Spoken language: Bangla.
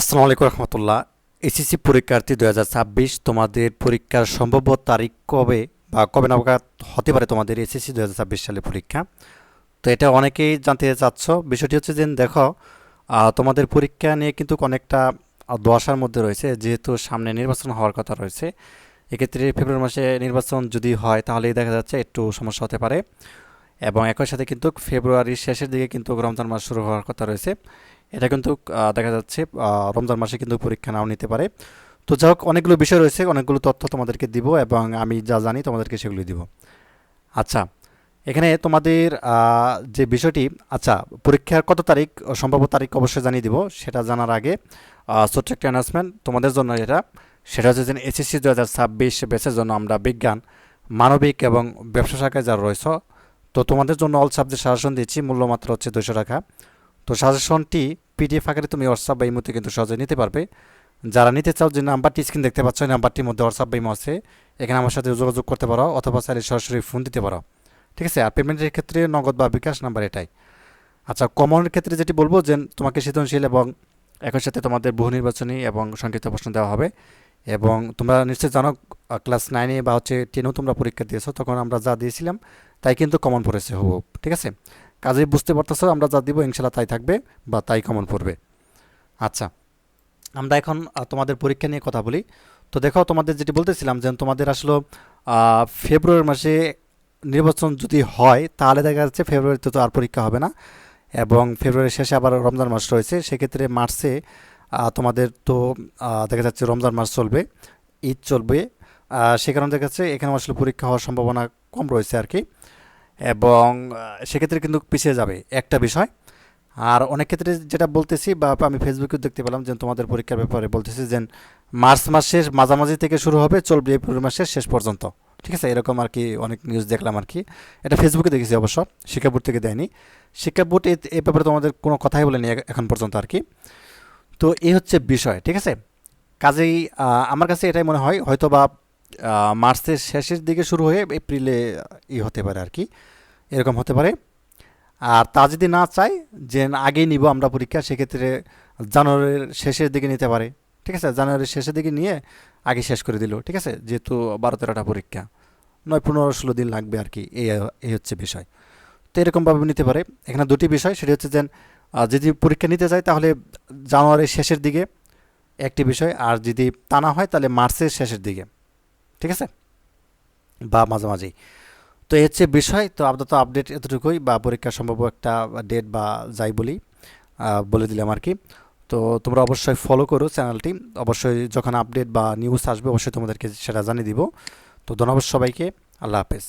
আসসালামু আলাইকুম রহমতুল্লাহ। এসএসসি পরীক্ষার্থী দু হাজার ছাব্বিশ, তোমাদের পরীক্ষার সম্ভাব্য তারিখ কবে বা কবে নাগাদ হতে পারে তোমাদের এসএসসি দু হাজার ছাব্বিশ সালে পরীক্ষা? তো এটা অনেকেই জানতে চাচ্ছ। বিষয়টি হচ্ছে যে, দেখো তোমাদের পরীক্ষা নিয়ে কিন্তু অনেকটা দোয়াশার মধ্যে রয়েছে। যেহেতু সামনে নির্বাচন হওয়ার কথা রয়েছে, এক্ষেত্রে ফেব্রুয়ারি মাসে নির্বাচন যদি হয়, তাহলেই দেখা যাচ্ছে একটু সমস্যা হতে পারে। এবং একই সাথে কিন্তু ফেব্রুয়ারির শেষের দিকে কিন্তু রমজান মাস শুরু হওয়ার কথা রয়েছে। এটা কিন্তু দেখা যাচ্ছে রমজান মাসে কিন্তু পরীক্ষা নাও নিতে পারে। তো যাই হোক, অনেকগুলো বিষয় রয়েছে, অনেকগুলো তথ্য তোমাদেরকে দিব এবং আমি যা জানি তোমাদেরকে সেগুলো দিব। আচ্ছা এখানে তোমাদের যে বিষয়টি আচ্ছা পরীক্ষার কত তারিখ, সম্ভাব্য তারিখ অবশ্যই জানিয়ে দিব, সেটা জানার আগে ছোট্ট একটা অ্যানাউন্সমেন্ট তোমাদের জন্য এটা। সেটা হচ্ছে যে এসএসসি দু হাজার ছাব্বিশ বেসের জন্য আমরা বিজ্ঞান, মানবিক এবং ব্যবসা শাখায় যারা রয়েছে তো তোমাদের জন্য অল সাবজেক্ট সাজেশন দিচ্ছি। মূল্য মাত্র হচ্ছে দুশো টাকা। তো সাজেশনটি পিডিএফ আকারে তুমি হোয়াটসঅ্যাপ বা ইমোতে কিন্তু সহজে নিতে পারবে। যারা নিতে চাও যে নাম্বারটি স্ক্রিন দেখতে পাচ্ছ নাম্বারটির মধ্যে হোয়াটসঅ্যাপ বা ইমো আছে। এখানে আমার সাথে যোগাযোগ করতে পারো অথবা চাইলে সরাসরি ফোন দিতে পারো। ঠিক আছে? আর পেমেন্টের ক্ষেত্রে নগদ বা বিকাশ নাম্বার এটাই। আচ্ছা কমনের ক্ষেত্রে যেটি বলব যে তোমাকে সৃজনশীল এবং একই সাথে তোমাদের বহু নির্বাচনী এবং সংক্ষিপ্ত প্রশ্ন দেওয়া হবে। এবং তোমরা নিশ্চয়ই জানো ক্লাস নাইনে বা হচ্ছে টেনেও তোমরা পরীক্ষা দিয়েছ, তখন আমরা যা দিয়েছিলাম তাই কিন্তু কমন পড়েছে হবু ঠিক আছে? কাজে বুঝতে পারতেছো, আমরা যা দিব ইনশাল্লাহ তাই থাকবে বা তাই কমন পড়বে। আচ্ছা আমরা এখন তোমাদের পরীক্ষা নিয়ে কথা বলি। তো দেখো, তোমাদের যেটি বলতেছিলাম যে তোমাদের আসলে ফেব্রুয়ারি মাসে নির্বাচন যদি হয়, তাহলে দেখা যাচ্ছে ফেব্রুয়ারিতে তো আর পরীক্ষা হবে না এবং ফেব্রুয়ারির শেষে আবার রমজান মাস রয়েছে। সেক্ষেত্রে মার্চে তোমাদের তো দেখা যাচ্ছে রমজান মাস চলবে, ঈদ চলবে সে কারণে দেখা যাচ্ছে এখানে আসলে পরীক্ষা হওয়ার সম্ভাবনা কম রয়েছে আর কি। এবং সেক্ষেত্রে কিন্তু পিছিয়ে যাবে একটা বিষয়। আর অনেক ক্ষেত্রে যেটা বলতেছি বা আমি ফেসবুকেও দেখতে পেলাম যে তোমাদের পরীক্ষার ব্যাপারে বলতেছি যে মার্চ মাসের মাঝামাঝি থেকে শুরু হবে, চলবে এপ্রিল মাসের শেষ পর্যন্ত। ঠিক আছে? এরকম আর কি অনেক নিউজ দেখলাম আর কি। এটা ফেসবুকে দেখেছি অবশ্য, শিক্ষা বোর্ড থেকে দেয়নি। শিক্ষা বোর্ড এ ব্যাপারে তোমাদের কোনো কথাই বলেনি এখন পর্যন্ত আর কি। তো এই হচ্ছে বিষয়, ঠিক আছে? কাজেই আমার কাছে এটাই মনে হয় হয়তো বা মার্চের শেষের দিকে শুরু হয়ে এপ্রিলে ই হতে পারে আর কি। এরকম হতে পারে। আর তা যদি না চাই যে আগেই নিব আমরা পরীক্ষা, সেক্ষেত্রে জানুয়ারির শেষের দিকে নিতে পারে। ঠিক আছে? জানুয়ারির শেষের দিকে নিয়ে আগে শেষ করে দিল। ঠিক আছে? যেহেতু বারো তেরোটা পরীক্ষা, নয় পনেরো ষোলো দিন লাগবে আর কি। এই এই হচ্ছে বিষয়। তো এরকমভাবে নিতে পারে। এখানে দুটি বিষয়, সেটি হচ্ছে যে যদি পরীক্ষা নিতে চাই তাহলে জানুয়ারির শেষের দিকে একটি বিষয়, আর যদি তা না হয়, তাহলে মার্চের শেষের দিকে। ঠিক আছে? বা মাঝামাঝি তো এই হচ্ছে বিষয়। তো আপাতত আপডেট এতটুকুই বা পরীক্ষা সম্ভব একটা ডেট বা যাই বলি বলে দিলাম আর কি। তো তোমরা অবশ্যই ফলো করো চ্যানেলটি অবশ্যই যখন আপডেট বা নিউজ আসবে, অবশ্যই তোমাদেরকে সেটা জানিয়ে দিব। তো ধন্যবাদ সবাইকে। আল্লাহ হাফেজ।